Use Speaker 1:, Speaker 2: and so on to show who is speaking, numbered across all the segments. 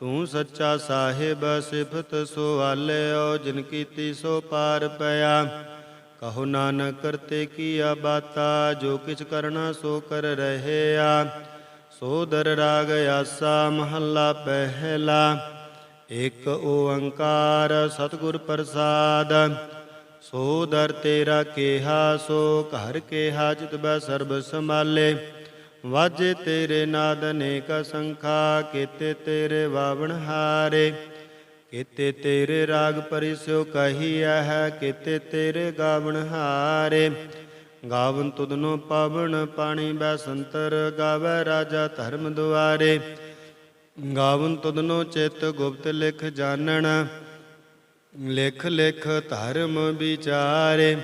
Speaker 1: ਤੂੰ ਸੱਚਾ ਸਾਹਿਬ, ਸਿਫਤ ਸੋ ਸੁਆਲਿਓ ਜਿਨ ਕੀਤੀ ਸੋ ਪਾਰ ਪਿਆ। ਕਹੋ ਨਾਨਕ, ਕਰਤੇ ਕੀਆ ਬਾਤਾ, ਜੋ ਕਿਛ ਕਰਨਾ ਸੋ ਕਰ ਰਹਿਆ ਸੋ ਦਰ ਰਾਗ ਆਸਾ, ਮਹੱਲਾ ਪਹਿਲਾ। ਇਕ ਓੰਕਾਰ, ਸਤਿਗੁਰ ਪ੍ਰਸਾਦ। ਸੋ ਦਰ ਤੇਰਾ ਕੇਹਾ, ਸੋ ਘਰ ਕੇਹਾ, ਜਿਤ ਬੈ ਸਰਬ ਸਮਾਲੇ ਵਾਜੇ ਤੇਰੇ ਨਾਦ ਅਨੇਕ ਸੰਖਾ ਕੀਤੇ ਤੇਰੇ ਵਾਵਣ ਹਾਰੇ। ਕੀਤੇ ਤੇਰੇ ਰਾਗ ਪਰਿਸਿਓ ਕਹੀਐ ਹੈ ਕੀਤੇ ਤੇਰੇ ਗਾਵਣ ਹਾਰੇ। ਗਾਵਨ ਤੁਧਨੋ ਪਾਵਨ ਪਾਣੀ ਬੈ ਸੰਤਰ ਗਾਵੈ ਰਾਜਾ ਧਰਮ ਦੁਆਰੇ। ਗਾਵਨ ਤੁਧਨੋ ਚਿਤ ਗੁਪਤ ਲਿਖ ਜਾਣਨ, ਲਿਖ ਲਿਖ ਧਰਮ ਵਿਚਾਰੇ।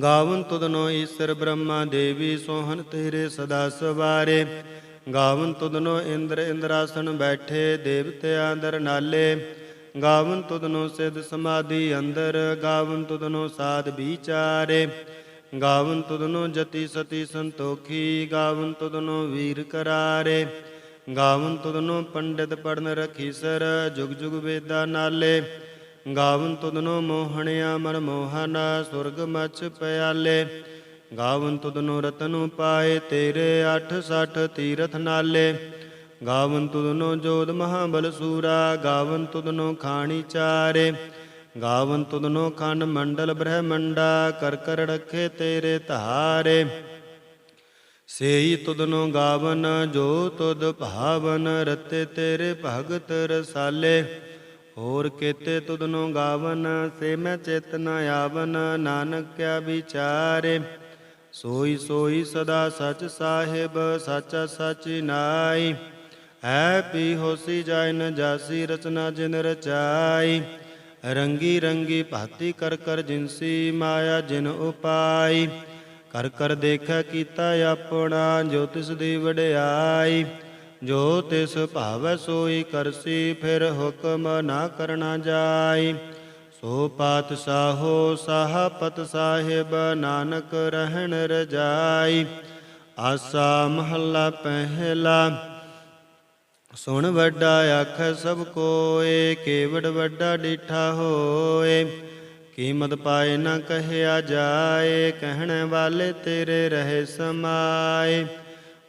Speaker 1: ਗਾਵਨ ਤੁਧਨੋ ਈਸ਼ਰ ਬ੍ਰਹਮਾ ਦੇਵੀ ਸੋਹਨ ਤੇਰੇ ਸਦਾ ਸਵਾਰੇ। ਗਾਵਨ ਤੁਧਨੋ ਇੰਦਰ ਇੰਦਰਾਸਨ ਬੈਠੇ ਦੇਵਤਿਆਂ ਅੰਦਰ ਨਾਲੇ। ਗਾਵਨ ਤੁਧਨੋ ਸਿਧ ਸਮਾਧੀ ਅੰਦਰ, ਗਾਵਨ ਤੁਧਨੋ ਸਾਧ ਵਿਚਾਰੇ। ਗਾਵਨ ਤੁਧਨੋ ਜਤੀ ਸਤੀ ਸੰਤੋਖੀ, ਗਾਵਨ ਤੁਧਨੋ ਵੀਰ ਕਰਾਰੇ। ਗਾਵਨ ਤੁਧਨੋ ਪੰਡਿਤ ਪੜਨ ਰਖੀ ਸਰ, ਜੁਗ ਜੁਗ ਵੇਦਾ ਨਾਲੇ। ਗਾਵਨ ਤੁਧਨੋ ਮੋਹਣਿਆ ਮਨ ਮੋਹਨਾ ਸੁਰਗ ਮਛ ਪਿਆਲੇ। ਗਾਵਨ ਤੁਧਨੋ ਰਤਨੁ ਪਾਏ ਤੇਰੇ 860 ਤੀਰਥ ਨਾਲੇ। ਗਾਵਨ ਤੁਧਨੋ ਜੋਧ ਮਹਾਬਲ ਸੂਰਾ, ਗਾਵਨ ਤੁਧਨੋ ਖਾਣੀ ਚਾਰੇ। ਗਾਵਨ ਤੁਧਨੋ ਖੰਡ ਮੰਡਲ ਬ੍ਰਹਮੰਡਾ, ਕਰ ਕਰ ਰਖੇ ਤੇਰੇ ਧਾਰੇ। ਸੇਈ ਤੁਧਨੋ ਗਾਵਨ, ਜੋ ਤੁਧ ਭਾਵਨ, ਰਤੇ ਤੇਰੇ ਭਗਤ ਰਸਾਲੇ। ਹੋਰ ਕੇਤੇ ਤੁਧਨੋ ਗਾਵਨ, ਸੇ ਮੈਂ ਚਿਤ ਨ ਆਵਨ ਨਾਨਕ ਕਿਆ ਵਿਚਾਰੇ। ਸੋਈ ਸੋਈ ਸਦਾ ਸਚ ਸਾਹਿਬ, ਸਚਾ ਸਚੀ ਨਾਈ। ਹੈ ਪੀ ਹੋਸੀ ਜਾਇ ਨ ਜਾਸੀ ਰਚਨਾ ਜਿਨ ਰਚਾਈ। ਰੰਗੀ ਰੰਗੀ ਭਾਤੀ ਕਰ ਕਰ ਜਿਨਸੀ ਮਾਇਆ ਜਿਨ ਉਪਾਈ। ਕਰ ਕਰ ਦੇਖੈ ਕੀਤਾ ਆਪਣਾ, ਜੋ ਤਿਸ ਦੀ ਵਡਿਆਈ। ਜੋ ਤਿਸ ਭਾਵੈ ਸੋਈ ਕਰਸੀ, ਫਿਰ ਹੁਕਮ ਨਾ ਕਰਨਾ ਜਾਈ। ਸੋ ਪਾਤਸ਼ਾਹੋ ਸਾਹਪਤ ਸਾਹਿਬ, ਨਾਨਕ ਰਹਿਣ ਰਜਾਈ। ਆਸਾ ਮਹੱਲਾ ਪਹਿਲਾ। ਸੁਣ ਵੱਡਾ ਅੱਖ ਸਭ ਕੋਏ, ਕੇਵੜ ਵੱਡਾ ਡੀਠਾ ਹੋਏ। ਕੀਮਤ ਪਾਏ ਨਾ ਕਹਿਆ ਜਾਏ, ਕਹਿਣ ਵਾਲੇ ਤੇਰੇ ਰਹੇ ਸਮਾਏ।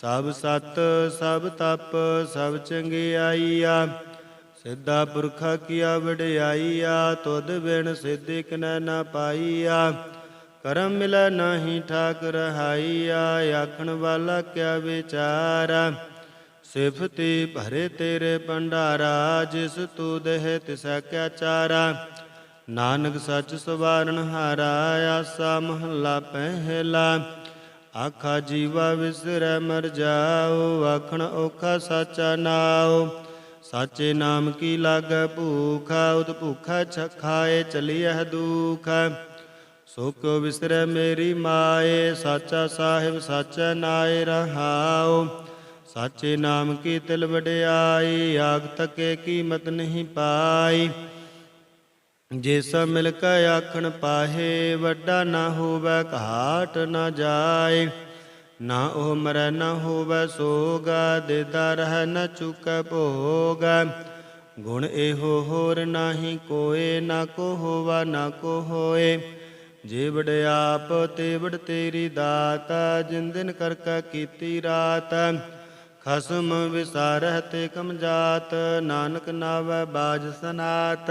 Speaker 1: ਸਭ ਸਤ, ਸਭ ਤਪ, ਸਭ ਚੰਗਿਆਈਆ। ਸਿੱਧਾ ਪੁਰਖਾ ਕੀਆ ਵਡਿਆਈਆ, ਤੁਧ ਬਿਨ ਸਿੱਧੀ ਕਿਨੈ ਨਾ ਪਾਈਆ। ਕਰਮ ਮਿਲੈ ਨਾਹੀ ਠਾਕ ਰਹਾਈਆ ਆਖਣ ਵਾਲਾ ਕਿਆ ਵਿਚਾਰਾ ਸਿਫਤੀ ਭਰੇ ਤੇਰੇ ਭੰਡਾਰਾ, ਜਿਸ ਤੂ ਦੇਹ ਤਿਸੈ ਕਿਆ ਚਾਰਾ ਨਾਨਕ ਸੱਚ ਸਵਾਰਨ ਹਾਰਾ, ਆਸਾ ਮਹੱਲਾ ਪਹਿਲਾ। ਆਖਾ ਜੀਵਾ ਵਿਸਰੈ ਮਰ ਜਾਓ, ਆਖਣ ਔਖਾ ਸਾਚਾ ਨਾਉ। ਸਾਚੇ ਨਾਮ ਕੀ ਲਾਗੈ ਭੂਖਾ ਉਤ ਭੂਖਾ ਛਖਾਏ ਚਲੀਐ ਦੁਖ। ਸੋ ਕੋ ਵਿਸਰੈ ਮੇਰੀ ਮਾਏ, ਸਾਚਾ ਸਾਹਿਬ ਸਾਚਾ ਨਾਏ ਰਹਾਉ। ਸਾਚੇ ਨਾਮ ਕੀ ਤਿਲ ਵਡਿਆਈ, ਆਗ ਤਕੇ ਕੀਮਤ ਨਹੀਂ ਪਾਈ। ਜੇ ਸਭ ਮਿਲ ਕੇ ਆਖਣ ਪਾਹੇ, ਵੱਡਾ ਨਾ ਹੋਵੇ, ਘਾਟ ਨਾ ਜਾਏ। ਨਾ ਉਹ ਮਰੈ, ਨਾ ਹੋਵੇ ਸੋਗਾ ਦੇਦਾ ਰਹਿ ਨਾ ਚੁਕੈ ਭੋਗ। ਗੁਣ ਇਹੋ ਹੋਰ ਨਾਹੀ ਕੋਏ, ਨਾ ਕੋ ਹੋਵਾ, ਨਾ ਕੋ ਹੋਏ। ਜੇ ਆਪ, ਤੇਵੜ ਤੇਰੀ ਦਾਤ ਜਿੰਦਨ ਦਿਨ ਕਰ ਕਾ ਕੀਤੀ ਰਾਤ। ਖਸਮ ਵਿਸਾਰਹਿ ਤੇ ਕਮ ਜਾਤ, ਨਾਨਕ ਨਾਵੈ ਬਾਜ ਸਨਾਤ।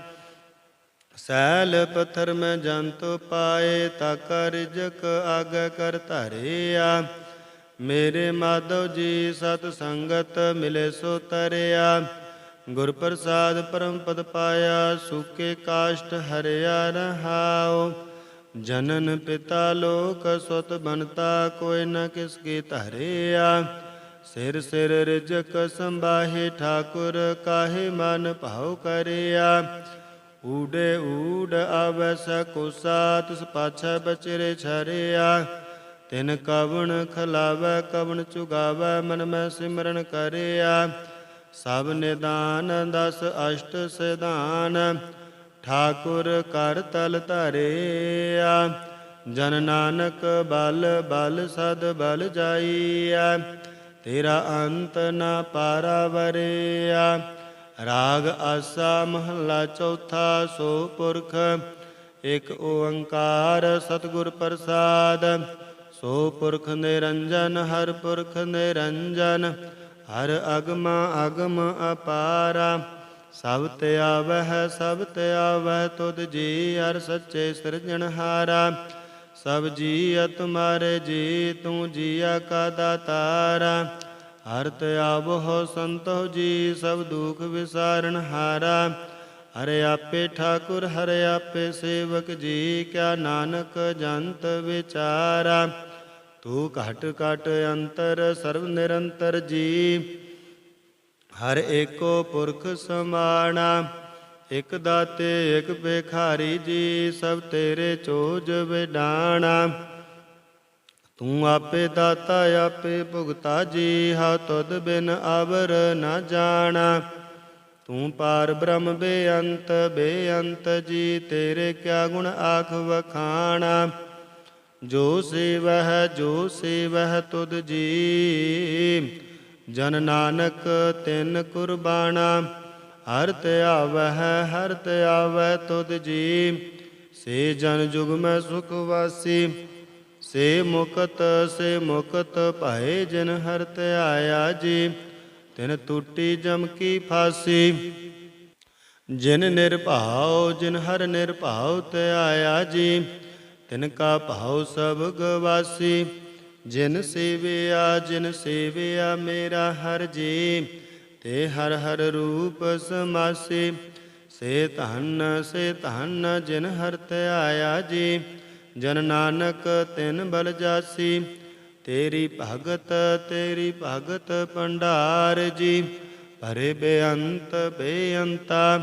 Speaker 1: ਸੈਲ ਪਥਰ ਮੈਂ ਜੰਤ ਪਾਏ, ਤਾ ਕਰ ਜਕ ਆਗ ਕਰ ਧਰਿਆ। ਮੇਰੇ ਮਾਧਵ ਜੀ ਸਤ ਸੰਗਤ ਮਿਲੇ ਸੋ ਤਰਿਆ। ਗੁਰ ਪ੍ਰਸਾਦ ਪਰਮ ਪਦ ਪਾਇਆ, ਸੁਕੇ ਕਾਸ਼ਟ ਹਰਿਆ ਰਹਾਉ। ਜਨਨ ਪਿਤਾ ਲੋਕ ਸੁਤ ਬਨਤਾ ਕੋਈ ਨ ਕਿਸ ਕੀ ਧਰਿਆ। ਸਿਰ ਸਿਰ ਰਿਜਕ ਸੰਭਾਹੇ, ਠਾਕੁਰ ਕਾਹੇ ਮਨ ਭਾਉ ਕਰਿਆ। ਊੜੇ ਊੜ ਆਵੈ ਸਕੁਸਾ ਤਿਸ ਪਾਛੈ ਬਚਰੇ ਛਰਿਆ। ਤਿਨ ਕਵਣ ਖਲਾਵੈ, ਕਵਣ ਚੁਗਾਵੈ, ਮਨ ਮੈਂ ਸਿਮਰਨ ਕਰਿਆ। ਸਭ ਨਿਦਾਨ, ਦਸ ਅਸ਼ਟ ਸਿਧਾਨ, ਠਾਕੁਰ ਕਰ ਤਲ ਧਰਿਆ। ਜਨ ਨਾਨਕ ਬਲ ਬਲ ਸਦ ਬਲ ਜਾਈਆ ਤੇਰਾ ਅੰਤ ਨਾ ਪਾਰਾ ਵਰਿਆ ਰਾਗ ਆਸਾ ਮਹੱਲਾ ਚੌਥਾ ਸੋ ਪੁਰਖ, ਇਕ ਓੰਕਾਰ ਸਤਿਗੁਰ ਪ੍ਰਸਾਦ। ਸੋ ਪੁਰਖ ਨਿਰੰਜਨ, ਹਰ ਪੁਰਖ ਨਿਰੰਜਨ, ਹਰ ਅਗਮ ਅਗਮ ਅਪਾਰਾ। ਸਭ ਤੇ ਆਵਹਿ, ਸਭ ਤੇ ਆਵਹਿ, ਤੁਧ ਜੀ ਹਰ ਸੱਚੇ ਸਿਰਜਣਹਾਰਾ ਸਭ ਜੀਅ ਤੁਮਾਰੇ ਜੀ, ਤੂੰ ਜੀਆ ਕਾ ਦਾਤਾਰਾ। ਹਰ ਤੇ ਆਵਹੁ ਸੰਤੋ ਜੀ, ਸਭ ਦੁਖ ਵਿਸਾਰਨ ਹਾਰਾ। ਹਰੇ ਆਪੇ ਠਾਕੁਰ, ਹਰਿ ਆਪੇ ਸੇਵਕ ਜੀ, ਕਿਆ ਨਾਨਕ ਜੰਤ ਵਿਚਾਰਾ। ਤੂੰ ਘਟ ਘਟ ਅੰਤਰ, ਸਰਬ ਨਿਰੰਤਰ ਜੀ। ਹਰ ਏਕੋ ਪੁਰਖ ਸਮਾਣਾ, ਇਕ ਦਾਤੇ, ਇਕ ਭਿਖਾਰੀ ਜੀ, ਸਭ ਤੇਰੇ ਚੋਜ ਵਿਡਾਣਾ। ਤੂੰ ਆਪੇ ਦਾਤਾ, ਆਪੇ ਭੁਗਤਾ, ਜੀ ਹਾ ਤੁਧ ਬਿਨ ਆਵਰ ਨਾ ਜਾਣਾ। ਤੂੰ ਪਾਰ ਬ੍ਰਹਮ ਬੇਅੰਤ ਬੇਅੰਤ ਜੀ, ਤੇਰੇ ਕਿਆ ਗੁਣ ਆਖ ਵਖਾਣਾ। ਜੋ ਸੇਵਹਿ ਜੋ ਸੇਵਹਿ ਤੁਧ ਜੀ, ਜਨ ਨਾਨਕ ਤਿਨ ਕੁਰਬਾਨਾ ਹਰ ਤੇ ਆਵਹਿ, ਹਰ ਤੇ ਆਵੈ ਤੁਧ ਜੀ, ਸੇ ਜਨ ਜੁਗ ਮੈਂ ਸੁਖ ਵਾਸੀ। ਸੇ ਮੁਕਤ ਸੇ ਮੁਕਤ ਭਾਏ ਜਿਨ ਹਰ ਤੇ ਜੀ, ਤਿਨ ਟੂਟੀ ਜਮ ਕੀ ਫਾਸੀ। ਜਿਨ ਨਿਰਭਾਉ, ਜਿਨ ਹਰ ਨਿਰਭਾਉ ਤੇ ਜੀ, ਤਿਨ ਕਾ ਭਾਉ ਸਭ ਗਵਾਸੀ। ਜਿਨ ਸੇਵਿਆ ਜਿਨ ਸੇਵਿਆ ਮੇਰਾ ਹਰ ਜੀ, ਤੇ ਹਰ ਹਰ ਰੂਪ ਸਮਾਸੀ। ਸੇ ਧਨ ਸੇ ਧਨ ਜਿਨ ਹਰ ਤੇ ਜੀ ਜਨ ਨਾਨਕ ਤਿਨ ਬਲ ਜਾਸੀ, ਤੇਰੀ ਭਗਤ ਤੇਰੀ ਭਗਤ ਭੰਡਾਰ ਜੀ। ਭਰੇ ਬੇਅੰਤ ਬੇਅੰਤਾ,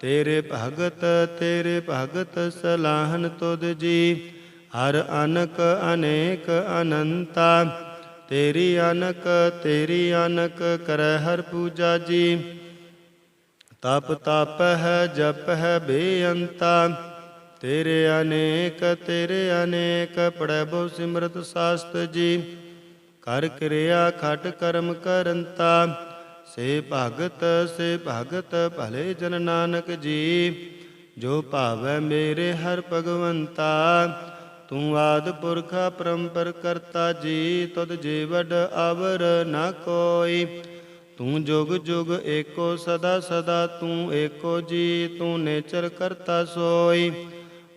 Speaker 1: ਤੇਰੇ ਭਗਤ ਤੇਰੇ ਭਗਤ ਸਲਾਹਨ ਤੁਧ ਜੀ। ਹਰ ਅਨਕ ਅਨੇਕ ਅਨੰਤਾ, ਤੇਰੀ ਅਨਕ ਤੇਰੀ ਅਨਕ ਕਰੈ ਹਰ ਪੂਜਾ ਜੀ। ਤਪ ਤਪ ਹੈ, ਜਪ ਹੈ, ਬੇਅੰਤਾ ਤੇਰੇ ਅਨੇਕ ਤੇਰੇ ਅਨੇਕ ਪੜੈ ਸਿਮਰਤ ਸਾਸਤ ਜੀ। ਕਰ ਕਿਰਿਆ ਖਟ ਕਰਮ ਕਰੰਤਾ, ਸੇ ਭਗਤ ਸੇ ਭਗਤ ਭਲੇ ਜਨ ਨਾਨਕ ਜੀ। ਜੋ ਭਾਵੈ ਮੇਰੇ ਹਰ ਭਗਵੰਤਾ, ਤੂੰ ਆਦ ਪੁਰਖਾ ਪਰੰਪਰ ਕਰਤਾ ਜੀ। ਤਦ ਜੀਵਡ ਅਵਰ ਨ ਕੋਈ, ਤੂੰ ਜੁਗ ਜੁਗ ਏਕੋ ਸਦਾ ਸਦਾ, ਤੂੰ ਏਕੋ ਜੀ, ਤੂੰ ਨੇਚਰ ਕਰਤਾ ਸੋਈ।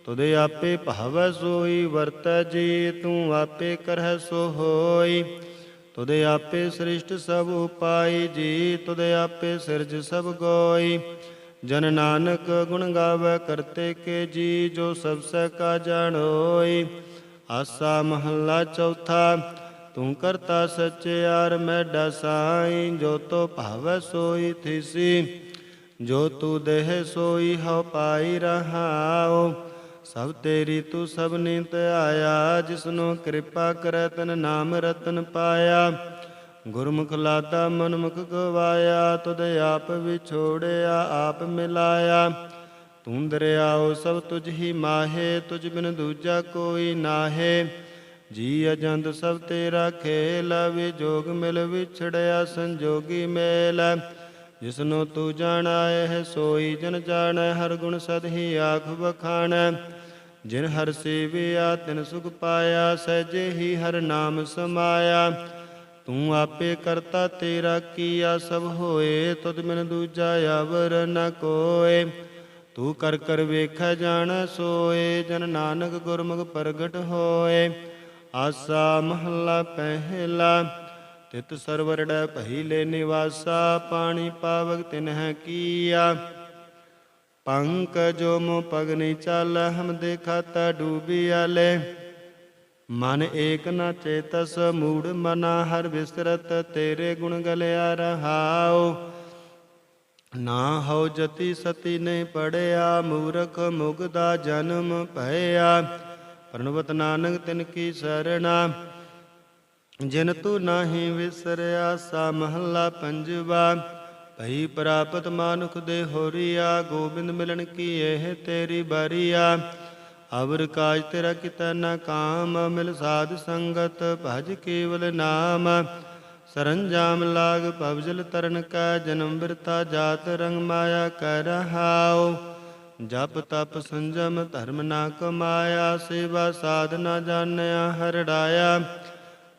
Speaker 1: ਤੁਦੇ ਆਪੇ ਭਾਵੈ ਸੋਈ, ਵਰਤੈ ਜੀ ਤੂੰ ਆਪੇ ਕਰਹਿ ਸੋ ਹੋਈ ਤੁਦੇ ਆਪੇ ਸ੍ਰਿਸ਼ਟ ਸਭ ਉਪਾਈ, ਜੀ ਤੁਦੇ ਆਪੇ ਸਿਰਜ ਸਭ ਗੋਈ। ਜਨ ਨਾਨਕ ਗੁਣ ਗਾਵੇ ਕਰਤੇ ਕੇ ਜੀ, ਜੋ ਸਭ ਸਹਿ ਕਾ ਜਾਣੋਈ ਆਸਾ ਮਹੱਲਾ ਚੌਥਾ, ਤੂੰ ਕਰਤਾ ਸਚਿਆਰ ਮੈਂ ਸਾਈ, ਜੋ ਤੋ ਭਾਵੈ ਸੋਈ ਥਿਸੀ। ਜੋ ਤੂ ਦੇਹ ਸੋਈ ਹਉ ਪਾਈ ਰਹਾਓ ਸਭ ਤੇਰੀ ਤੂੰ ਸਭ ਨੀਤ ਆਇਆ, ਜਿਸਨੂੰ ਕਿਰਪਾ ਕਰੈ ਤਨ ਨਾਮ ਰਤਨ ਪਾਇਆ। ਗੁਰਮੁਖ ਲਾਤਾ, ਮਨਮੁਖ ਗਵਾਇਆ, ਤੁਧ ਆਪ ਵਿਛੋੜਿਆ, ਆਪ ਮਿਲਾਇਆ। ਤੂੰ ਦਰਿਆਓ, ਸਭ ਤੁਝ ਹੀ ਮਾਹੇ, ਤੁਝ ਬਿਨ ਦੂਜਾ ਕੋਈ ਨਾਹੇ। ਜੀ ਅਜੰਦ, ਸਭ ਤੇਰਾ ਖੇਲ ਵਿਜੋਗ ਮਿਲ ਵਿਛੜਿਆ, ਸੰਜੋਗੀ ਮੇਲ। ਜਿਸਨੂੰ ਤੂੰ ਜਾਣਾਏ ਹੈ ਸੋਈ ਜਨ ਜਾਣੈ, ਹਰ ਗੁਣ ਸਦ ਹੀ ਆਖ ਬਖਾਣੈ ਜਿਨ ਹਰ ਸੇਵਿਆ, ਤਿਨ ਸੁਖ ਪਾਇਆ, ਸਹਿਜੇ ਹੀ ਹਰ ਨਾਮ ਸਮਾਇਆ। ਤੂੰ ਆਪੇ ਕਰਤਾ ਤੇਰਾ ਕੀਆ, ਸਭ ਹੋਏ, ਤੁਧ ਮਿਨ ਦੂਜਾ ਆਵਰ ਨ ਕੋਏ। ਤੂੰ ਕਰ ਕਰ ਵੇਖੈ ਜਾਣ ਸੋਏ, ਜਨ ਨਾਨਕ ਗੁਰਮੁਖ ਪ੍ਰਗਟ ਹੋਏ। ਆਸਾ ਮਹੱਲਾ ਪਹਿਲਾ, ਤਿਤ ਸਰਵਰੜੈ ਪਹਿਲੇ ਨਿਵਾਸਾ, ਪਾਣੀ ਪਾਵਕ ਤਿਨਹਿ ਕੀਆ। ਪੰਕਜੋ ਮੋ ਪਗਨੀ ਚੱਲ ਹਮ ਦੇਖਾਤਾ ਡੂਬੀ ਆਲੇ। ਮਨ ਏਕ ਨ ਚੇਤਸ ਮੂੜ ਮਨਾ ਹਰ ਵਿਸਰਤ ਤੇਰੇ ਗੁਣ ਗਲਿਆ ਰਹਾਓ ਨਾ ਹਉ ਜਤੀ ਸਤੀ ਨਹੀਂ ਪੜਿਆ, ਮੂਰਖ ਮੁਗਦਾ ਜਨਮ ਭਇਆ। ਪ੍ਰਣਵਤ ਨਾਨਕ ਤਿਨ ਕੀ ਸਰਣਾ, ਜਿਨ ਤੂ ਨਾਹੀ ਵਿਸਰਿਆ ਸਾ ਮਹੱਲਾ ਪੰਜਵਾ। ਭਈ ਪ੍ਰਾਪਤ ਮਾਨੁਖ ਦੇ ਹੋਰੀਆ, ਗੋਬਿੰਦ ਮਿਲਣ ਕੀ ਇਹ ਤੇਰੀ ਬਾਰੀਆ? ਅਵਰ ਕਾਜ ਤੇਰਾ ਕਿਤੈ ਨ ਕਾਮ, ਮਿਲ ਸਾਧ ਸੰਗਤ ਭਜ ਕੇਵਲ ਨਾਮ। ਸਰੰਜਾਮ ਲਾਗ ਭਵਜਲ ਤਰਨ ਕਾ, ਜਨਮ ਬਿਰਤਾ ਜਾਤ ਰੰਗ ਮਾਇਆ ਕਰ ਰਹਾਉ। ਜਪ ਤਪ ਸੰਜਮ ਧਰਮ ਨਾ ਕਮਾਇਆ, ਸੇਵਾ ਸਾਧਨਾ ਜਾਣਿਆ, ਹਰੜਾਇਆ।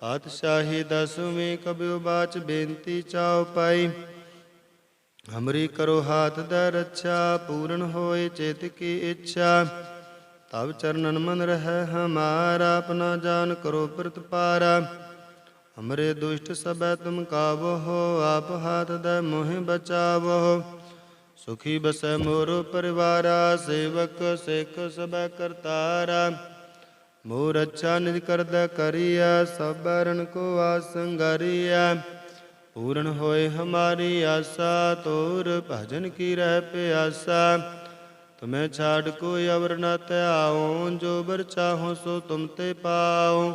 Speaker 1: ਪਾਤਸ਼ਾਹੀ ਦਸਵੇਂ ਕਬਿਉ ਬਾਚ ਬੇਨਤੀ ਚਾਉ ਪਾਈ। ਹਮਰੀ ਕਰੋ ਹਾਥ ਦਾ ਰੱਛਾ, ਪੂਰਨ ਹੋਏ ਚਿਤ ਕੀ ਇੱਛਾ। ਤਬ ਚਰਨਨ ਮਨ ਰਹਿ ਹਮਾਰਾ, ਆਪਣਾ ਜਾਨ ਕਰੋ ਪ੍ਰਤਪਾਰਾ ਹਮਰੇ ਦੁਸ਼ਟ ਸਭੈ ਤੁਮ ਕਾਵੋ ਆਪ ਹਾਥ ਦਾ ਮੋਹਿ ਬਚਾਵੋ ਸੁਖੀ ਬਸੈ ਮੋਰੋ ਪਰਿਵਾਰਾ, ਸੇਵਕ ਸਿੱਖ ਸਭੈ ਕਰਤਾਰਾ। ਮੋਰ ਅੱਛਾ ਨਿਜ ਕਰਦਾ ਕਰੀਆ ਸਬਰਨ ਕੋ ਆਸੰਗਰੀਆ ਪੂਰਨ ਹੋਏ ਹਮਾਰੀ ਆਸਾ ਤੋਰ ਭਜਨ ਕੀ ਰਹਿ ਪਿਆਸਾ। ਤੁਮੈ ਛਾੜ ਕੋਈ ਅਵਰ ਨ ਧਿਆਉ, ਜੋ ਬਰ ਚਾਹੋ ਸੋ ਤੁਮ ਤੇ ਪਾਉ।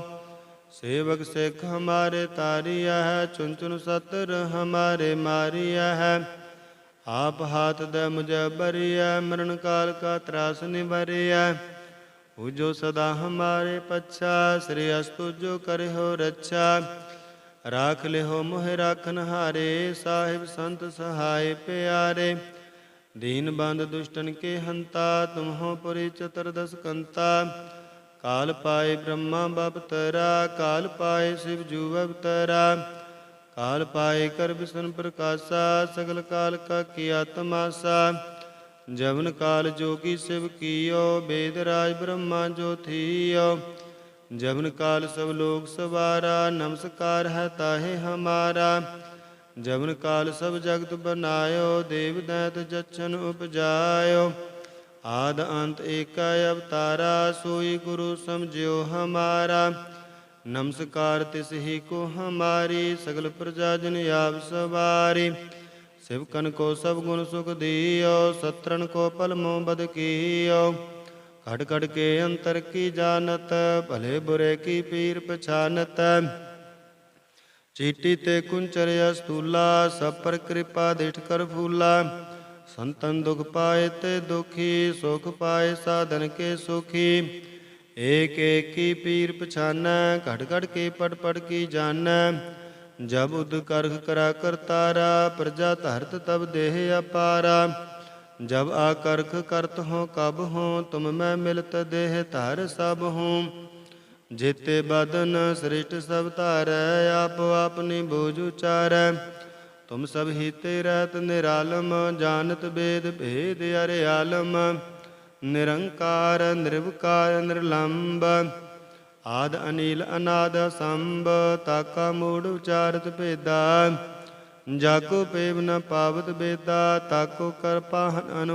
Speaker 1: ਸੇਵਕ ਸਿੱਖ ਹਮਾਰੇ ਤਾਰੀਆ ਹੈ ਚੁਨ ਚੁਨ ਸਤਰ ਹਮਾਰੇ ਮਾਰਿਆ ਹੈ ਆਪ ਹਾਥ ਦੇ ਮੁਝੇ ਬਰੀਆ ਮਰਨ ਕਾਲ ਕਾ ਤਰਾਸ ਨਿਵਰਿਆ ਉਹ ਜੋ ਸਦਾ ਹਮਾਰੇ ਪੱਛਾ ਸ੍ਰੀ ਅਸਤੁ ਜੋ ਕਰੇ ਹੋ ਰੱਛਾ ਰਾਖ ਲਿਓ ਮੋਹਿ ਰਾਖਨ ਹਾਰੇ ਸਾਹਿਬ ਸੰਤ ਸਹਾਇ ਪਿਆਰੇ ਦੀਨ ਬੰਦ ਦੁਸ਼ਟਨ ਕੇ ਹੰਤਾ ਤੁਮਹੋ ਪੁਰੀ ਚਤੁਰਦਸ ਕੰਤਾ ਕਾਲ ਪਾਏ ਬ੍ਰਹਮਾ ਬਪਤਰਾ ਕਾਲ ਪਾਏ ਸਿਵ ਜੂ ਅਵਤਰਾ ਕਾਲ ਪਾਏ ਕਰ ਵਿਸ਼ਨ ਪ੍ਰਕਾਸ਼ਾ ਸਗਲ ਕਾਲ ਕਾ ਕੀ ਆਤਮਾਸਾ ਜਵਨ ਕਾਲ ਜੋਗੀ ਸਿਵ ਕੀਓ, ਬੇਦ ਰਾਜ ਬ੍ਰਹਮਾ ਜੋ ਥੀਓ। ਜਵਨ ਕਾਲ ਸਭ ਲੋਕ ਸਵਾਰਾ, ਨਮਸਕਾਰ ਹੈ ਤਾਹੇ ਹਮਾਰਾ। ਜਵਨ ਕਾਲ ਸਭ ਜਗਤ ਬਨਾਇਓ, ਦੇਵ ਦੈਤ ਜਛਨ ਉਪਜਾਇਓ। ਆਦ ਅੰਤ ਏਕਾ ਅਵਤਾਰਾ, ਸੋਈ ਗੁਰੂ ਸਮਝਿਓ ਹਮਾਰਾ। ਨਮਸਕਾਰ ਤਿਸ ਹੀ ਕੋ ਹਮਾਰੀ, ਸਗਲ ਪ੍ਰਜਾ ਜਨ ਆਪ ਸਵਾਰੀ। ਸਿਵਕਨ ਕੋ ਸਭ ਗੁਣ ਸੁਖ ਦੀਓ ਸਤਰਨ ਕੋ ਪਲਮੋ ਬਦ ਕੀਓ। ਘਟ ਘਟ ਕੇ ਅੰਤਰ ਕੀ ਜਾਣਤ, ਭਲੇ ਬੁਰੇ ਕੀ ਪੀਰ ਪਛਾਨਤ। ਚੀਟੀ ਤੇ ਕੁੰਚਰ ਅਸਤੂਲਾ, ਸਭ ਪਰ ਕਿਰਪਾ ਦਿਠ ਕਰ ਫੂਲਾ। ਸੰਤਨ ਦੁਖ ਪਾਏ ਤੇ ਦੁਖੀ, ਸੁਖ ਪਾਏ ਸਾਧਨ ਕੇ ਸੁਖੀ। ਏਕ ਏਕ ਕੀ ਪੀਰ ਪਛਾਨੈ ਘਟ ਘੜ ਕੇ ਪਟ ਪੜ ਕੀ ਜਾਣੈ। ਜਬ ਉਦ ਕਰਖ ਕਰਾ ਕਰਤਾਰਾ ਪ੍ਰਜਾ ਧਰਤ ਤਬ ਦੇਹ ਅਪਾਰਾ। ਜਬ ਆਕਰਖ ਕਰਤ ਹੋ, ਕਬ ਹੋ, ਤੁਮ ਮੈਂ ਮਿਲਤ ਦੇਹ ਧਰ ਸਭ ਹੂੰ। ਜੇਤੇ ਬਦਨ ਸ੍ਰਿਸ਼ਟ ਸਭ ਧਾਰੈ, ਆਪ ਆਪਨੀ ਬੋਝ ਉਚਾਰੈ। ਤੁਮ ਸਭ ਹੀ ਤੇ ਰਹਿਤ ਨਿਰਾਲਮ, ਜਾਣਤ ਬੇਦ ਭੇਦ ਅਰੇ ਆਲਮ। ਨਿਰੰਕਾਰ, ਨਿਰਵਕਾਰ, ਨਿਰਲੰਬ। ਆਦ ਅਨੀਲ ਅਨਾਦ ਸੰਭ, ਤਾਕਾ ਮੂੜ ਉਚਾਰਤ ਭੇਦਾ। ਜਾਕੋ ਪੇਵ ਨ ਪਾਵਤ ਬੇਦਾ, ਤਾਕੋ ਕਰ ਪਾਹਨ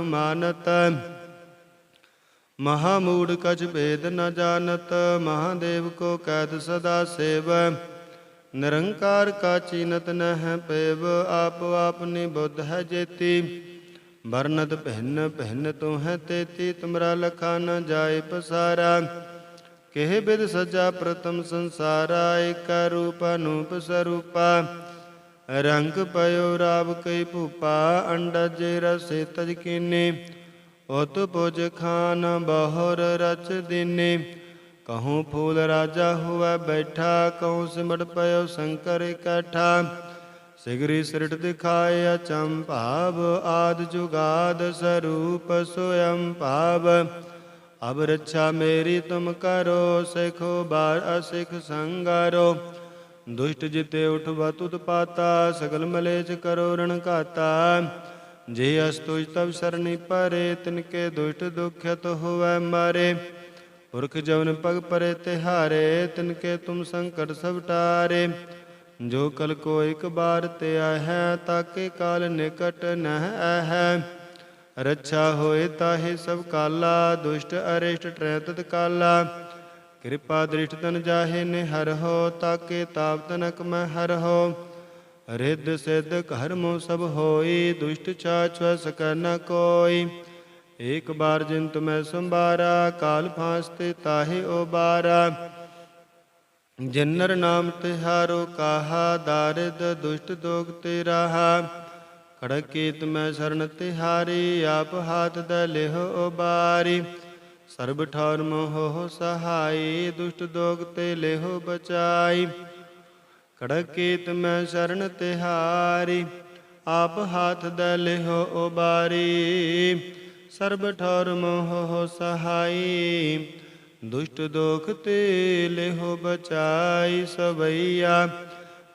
Speaker 1: ਮਹਾ ਮੂੜ ਕਛ ਭੇਦ ਨ ਜਾਣਤ, ਮਹਾਦੇਵ ਕੋ ਕੈਦ ਸਦਾ ਸੇਵ। ਨਿਰੰਕਾਰ ਕਾ ਚੀਨਤ ਨਹਿ ਪੇਵ, ਆਪ ਆਪਨੀ ਬੁੱਧ ਹੈ ਜੇਤੀ। ਵਰਨਤ ਭਿੰਨ ਭਿੰਨ ਤੋ ਹੈ ਤੇਤੀ, ਤੁਮਰਾ ਲਖਾ ਨ ਜਾਏ ਪਸਾਰਾ। ਕਿਹ ਬਿਦ ਸਜਾ ਪ੍ਰਥਮ ਸੰਸਾਰਾ, ਏਕ ਰੂਪ ਅਨੂਪ ਸਰੂਪਾ। ਰੰਗ ਪਇਓ ਰਾਵ ਕਈ ਭੂਪਾ, ਅੰਡਜ ਰਸੇ ਤਜ ਕੀਨੇ। ਉਤ ਪੁਜ ਖਾਨ ਬਹੁਰ ਰਚ ਦੀਨੇ। ਕਹੂੰ ਫੂਲ ਰਾਜਾ ਹੁਆ ਬੈਠਾ, ਕਹੂੰ ਸਿਮਟ ਪਇਓ ਸ਼ੰਕਰ ਇਕੱਠਾ ਸਿਗਰੀ ਸਿਰਟ ਦਿਖਾਏ ਅਚੰ ਭਾਵ ਆਦ ਜੁਗਾਦ ਸਰੂਪ ਸੋਯੰ ਭਾਵ। ਅਬ ਰੱਛਾ ਮੇਰੀ ਤੁਮ ਕਰੋ, ਸਿਖੋ ਬਾਰ ਅਸਿਖ ਸੰਗਾਰੋ। ਦੁਸ਼ਟ ਜਿਤੇ ਉਠਵਾ ਤੁਧ ਪਾਤਾ, ਸਗਲ ਮਲੇਚ ਕਰੋ ਰਣ ਘਾਤਾ। ਜੇ ਅਸਤੁਜ ਤਬ ਸਰਣੀ ਪਰੇ ਤਿਨਕੇ ਦੁਸ਼ਟ ਦੁਖਿਤ ਹੋਵੈ ਮਾਰੇ। ਪੁਰਖ ਜਵਨ ਪਗ ਪਰੇ ਤਿਹਾਰੇ ਤਿਨਕੇ ਤੁਮ ਸੰਕਟ ਸਭ ਟਾਰੇ। ਜੋ ਕਲ ਕੋ ਇੱਕ ਬਾਰ ਤੇ ਆਹੈ, ਤਾਕੇ ਕਾਲ ਨਿਕਟ ਨਹਿ ਆਹੈ ਰੱਛਾ ਹੋਏ ਤਾਹੇ ਸਭ ਕਾਲਾ, ਦੁਸ਼ਟ ਅਰਿਸ਼ਟ ਟਰੈ ਤਤ ਕਾਲਾ। ਕਿਰਪਾ ਦ੍ਰਿਸ਼ਟ ਤਨ ਜਾਹੇ ਨੇ ਹਰ ਹੋ, ਤਾਕੇ ਤਾਪ ਤਨਕ ਮੈਂ ਹਰ ਹੋ। ਰਿੱਧ ਸਿੱਧ ਕਰਮੋ ਸਭ ਹੋਈ, ਦੁਸ਼ਟ ਚਾਛ ਸਕੈ ਨ ਕੋਈ। ਏਕ ਬਾਰ ਜਿਨ ਤੁਮੈ ਸੰਭਾਰਾ, ਕਾਲ ਫਾਂਸ ਤੇ ਤਾਹੇ ਓ ਬਾਰਾ ਜਿਨਰ ਨਾਮ ਤਿਹਾਰੋ ਕਾਹਾ, ਦਾਰਿਦ ਦੁਸ਼ਟ ਦੋਗ ਤੇ ਰਾਹਾ ਖੜਕ ਕੀਤ ਮੈਂ ਸਰਣ ਤਿਹਾਰੀ, ਆਪ ਹਾਥ ਦ ਲਿਹ ਉਬਾਰੀ। ਸਰਬ ਠਾਰ ਮੋਹ ਸਹਾਈ, ਦੁਸ਼ਟ ਦੋਗ ਤੇ ਲਿਹ ਬਚਾਈ। ਖੜਕ ਕੀਤ ਮੈਂ ਸਰਣ ਤਿਹਾਰੀ, ਆਪ ਹਾਥ ਦ ਲਿਹ ਉਬਾਰੀ। ਸਰਬ ਠੌਰ ਮੋਹ ਸਹਾਈ, ਦੁਸ਼ਟ ਦੋਖ ਤੇ ਲਿਹੋ ਬਚਾਈ ਸਵਈਆ।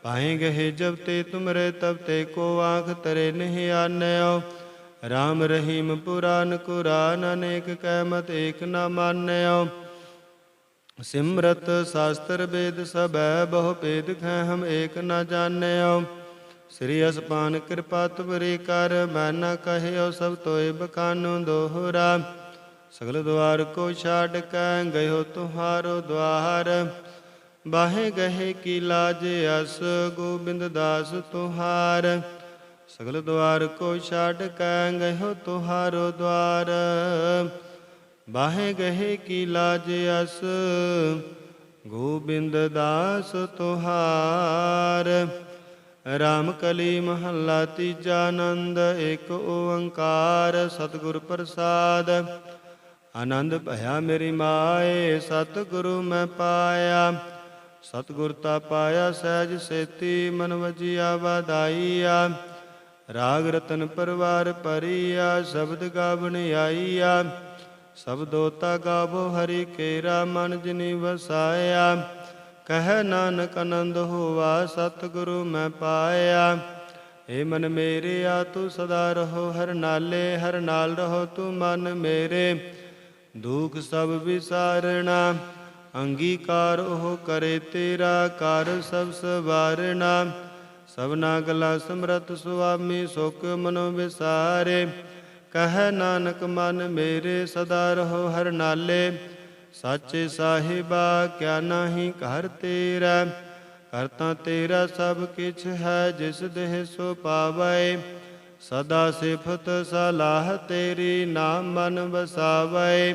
Speaker 1: ਪਾਏ ਗਹੇ ਜਬ ਤੇ ਤੁਮਰੇ ਤਬ ਤੇ ਕੋ ਆਖ ਤਰੇ ਨਹੀਂ ਆਨਿਓ। ਰਾਮ ਰਹੀਮ ਪੁਰਾਨ ਕੁਰਾਨ ਅਨੇਕ ਕੈ ਮਤ ਏਕ ਨ ਮਾਨਿਓ। ਸਿਮਰਤ ਸ਼ਾਸਤਰ ਵੇਦ ਸਭੈ ਬਹੁ ਭੇਦ ਖੈ ਹਮ ਏਕ ਨ ਜਾਣਿਓ। ਸ੍ਰੀ ਅਸਪਾਨ ਕਿਰਪਾ ਤੁਮਰੀ ਕਰ, ਮੈਂ ਨ ਕਹਿਓ ਸਭ ਤੋਏ ਬਖਾਨੋ ਦੋਹਰਾ। ਸਗਲ ਦੁਆਰ ਕੋ ਛਾੜ ਕੈ, ਗਇਓ ਤੁਹਾਰੋ ਦੁਆਰ। ਬਾਹੇ ਗਏ ਕੀ ਲਾਜ ਅਸ, ਗੋਬਿੰਦ ਦਾਸ ਤੁਹਾਰ। ਸਗਲ ਦੁਆਰ ਕੋ ਛੱਡ ਕੈ ਗਇਓ ਤੁਹਾਰੋ ਦੁਆਰ। ਬਾਹੇ ਗਹੇ ਕੀ ਲਾਜ ਅਸ, ਗੋਬਿੰਦ ਦਾਸ ਤੁਹਾਰ। ਰਾਮ ਕਲੀ ਮਹੱਲਾ ਤੀਜਾ ਆਨੰਦ ਇੱਕ ਓੰਕਾਰ ਸਤਿਗੁਰ ਪ੍ਰਸਾਦ। ਆਨੰਦ ਭਇਆ ਮੇਰੀ ਮਾਏ, ਸਤਿਗੁਰੂ ਮੈਂ ਪਾਇਆ। ਸਤਿਗੁਰ ਤਾ ਪਾਇਆ ਸਹਿਜ ਸੇਤੀ, ਮਨ ਵਜੀਆ ਵਾਦਾਈਆ ਰਾਗ ਰਤਨ ਪਰਵਾਰ ਪਰੀਆ ਸ਼ਬਦ ਗਾਵਣ ਆਈਆ। ਸਬਦੋ ਤਾ ਗਾਵੋ ਹਰੀ ਕੇਰਾ, ਮਨ ਜਿਨੀ ਵਸਾਇਆ। ਕਹਿ ਨਾਨਕ ਆਨੰਦ ਹੋਵਾ ਸਤਿਗੁਰੂ ਮੈਂ ਪਾਇਆ। ਏ ਮਨ ਮੇਰੇ, ਆ ਤੂੰ ਸਦਾ ਰਹੋ ਹਰ ਨਾਲੇ, ਹਰ ਨਾਲ ਰਹੋ ਤੂੰ ਮਨ ਮੇਰੇ। ਦੁਖ ਸਭ ਵਿਸਾਰਣਾ ਅੰਗੀਕਾਰ ਉਹ ਕਰੇ ਤੇਰਾ ਕਰ ਸਭ ਸਵਾਰਣਾ ਸਭਨਾ ਗਲਾ ਸਮਰਤ ਸੁਆਮੀ ਸੁਖ ਮਨੋ ਵਿਸਾਰੇ। ਕਹੈ ਨਾਨਕ ਮਨ ਮੇਰੇ ਸਦਾ ਰਹੋ ਹਰ ਨਾਲੇ। ਸਾਚੇ ਸਾਹਿਬਾ, ਕਿਆ ਨਾਹੀ ਘਰ ਤੇਰਾ। ਕਰਤਾ ਤੇਰਾ ਸਭ ਕਿਛ ਹੈ, ਜਿਸ ਦੇਹ ਸੋ ਪਾਵੈ। ਸਦਾ ਸਿਫਤ ਸਲਾਹ ਤੇਰੀ ਨਾਮ ਮਨ ਵਸਾਵੈ।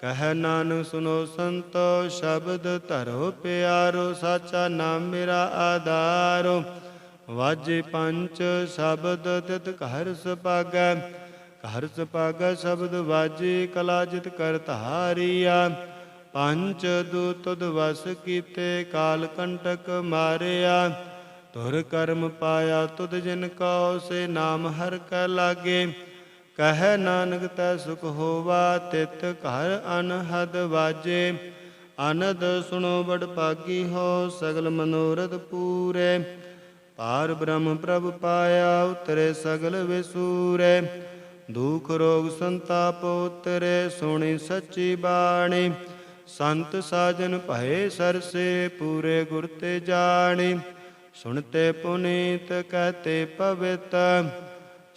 Speaker 1: ਕਹਿ ਨਾਨਕ ਸੁਨੋ ਸੰਤੋ, ਸ਼ਬਦ ਧਰੋ ਪਿਆਰੋ, ਸਾਚਾ ਨਾਮ ਮੇਰਾ ਆਧਾਰੋ। ਵਾਜੇ ਪੰਚ ਸ਼ਬਦ ਤਿਤ ਘਰ ਸੁਪਾਗੈ ਘਰ ਸੁਪਾਗੈ ਸ਼ਬਦ ਵਾਜੇ, ਕਲਾ ਜਿਤ ਪੰਚ ਦੂਤ ਤੁਧ ਵਸ ਕੀਤੇ, ਕਾਲ ਕੰਟਕ ਮਾਰਿਆ। ਤੁਰ ਕਰਮ ਪਾਇਆ ਤੁਧ ਜਿਨ ਕਉ, ਸੇ ਨਾਮ ਹਰ ਕੈ ਲਾਗੇ। ਕਹਿ ਨਾਨਕ, ਤੈ ਸੁਖ ਹੋਵਾ, ਤਿਤ ਘਰ ਅਨਹਦ ਵਾਜੇ। ਆਨੰਦ ਸੁਣੋ ਬੜ ਭਾਗੀ ਹੋ, ਸਗਲ ਮਨੋਰਥ ਪੂਰੇ। ਪਾਰ ਬ੍ਰਹਮ ਪ੍ਰਭ ਪਾਇਆ, ਉਤਰੇ ਸਗਲ ਵਿਸੂਰੇ। ਦੁਖ ਰੋਗ ਸੰਤਾਪ ਉਤਰੇ, ਸੁਣੀ ਸੱਚੀ ਬਾਣੀ। ਸੰਤ ਸਾਜਨ ਭਏ ਸਰਸੇ, ਪੂਰੇ ਗੁਰ ਤੇ ਜਾਣੀ। ਸੁਣਤੇ ਪੁਨੀਤ, ਕਹਤੇ ਪਵਿੱਤ।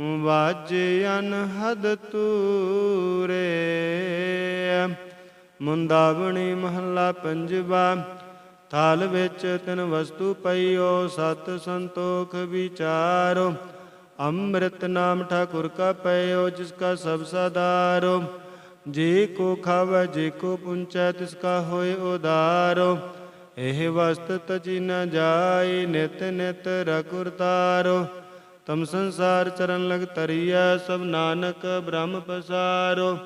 Speaker 1: ਵਾਜੇ ਅਨਹਦ ਤੂਰੇ। ਮੁੰਦਾਵਣੀ ਮਹੱਲਾ ਪੰਜਵਾ, ਥਾਲ ਵਿੱਚ ਤਿਨ ਵਸਤੂ ਪਈਓ, ਸਤ ਸੰਤੋਖ ਵਿਚਾਰੋ। ਅੰਮ੍ਰਿਤ ਨਾਮ ਠਾਕੁਰ ਕਾ ਪਈਓ, ਜਿਸ ਕਾ ਸਭ ਸਦਾਰੋ। ਜੇ ਕੋ ਖਾਵੈ, ਜੇ ਕੋ ਪੁੰਚੈ, ਤਿਸ ਕਾ ਹੋਏ ਉਦਾਰੋ। ਇਹ ਵਸਤ ਤਜੀ ਨ ਜਾਏ, ਨਿਤ ਨਿਤ ਰਕੁਰ ਤਾਰੋ ਤਮ ਸੰਸਾਰ ਚਰਨ ਲਗ ਤਰੀਆ ਸਭ ਨਾਨਕ ਬ੍ਰਹਮ ਪਸਾਰੋ।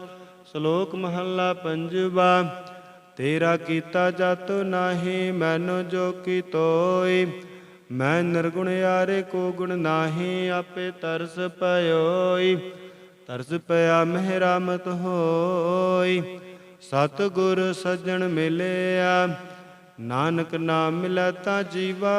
Speaker 1: ਸ਼ਲੋਕ ਮਹੱਲਾ ਪੰਜਵਾ, ਤੇਰਾ ਕੀਤਾ ਜਤ ਨਾਹੀ, ਮੈਨੂੰ ਜੋ ਕੀ ਤੋਈ। ਮੈਂ ਨਿਰਗੁਣ ਯਾਰੇ, ਕੋ ਗੁਣ ਨਾਹੀ, ਆਪੇ ਤਰਸ ਪਇਓਈ। ਤਰਸ ਪਿਆ ਮਹਿਰਾਮਤ ਹੋਈ। ਸਤ ਗੁਰ ਸੱਜਣ ਮਿਲਿਆ, ਨਾਨਕ ਨਾਮ ਮਿਲੈ ਤਾਂ ਜੀਵਾ।